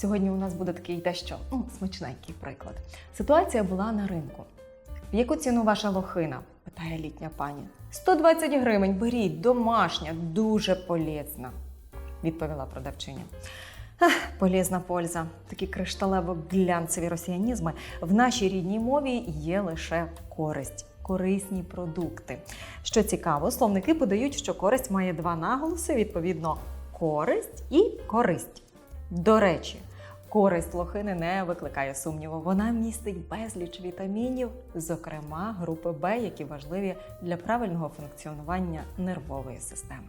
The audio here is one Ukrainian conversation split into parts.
Сьогодні у нас буде такий дещо ну, смачненький приклад. Ситуація була на ринку. В яку ціну ваша лохина? питає літня пані. 120 гривень, беріть, домашня, дуже полезна, відповіла продавчиня. Ах, полезна польза. Такі кришталево-глянцеві росіянізми в нашій рідній мові є лише користь, корисні продукти. Що цікаво, словники подають, що користь має два наголоси, відповідно, користь і користь. До речі, користь лохини не викликає сумніву. Вона містить безліч вітамінів, зокрема групи Б, які важливі для правильного функціонування нервової системи.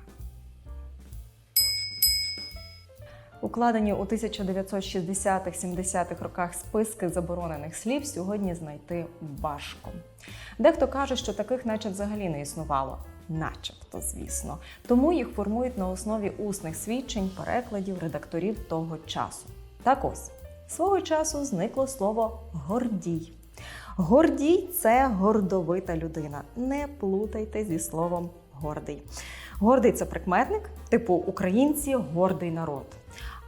Укладені у 1960-70-х роках списки заборонених слів сьогодні знайти важко. Дехто каже, що таких наче взагалі не існувало. Начебто, звісно. Тому їх формують на основі усних свідчень, перекладів, редакторів того часу. Так ось, свого часу зникло слово гордій. Гордій це гордовита людина. Не плутайте зі словом гордий. Гордий це прикметник, типу українці гордий народ.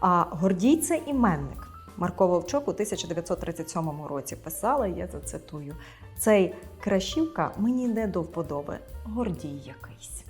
А гордій це іменник. Марко Вовчок у 1937 році писала, я зацитую: цей кращівка мені не до вподоби, гордій якийсь.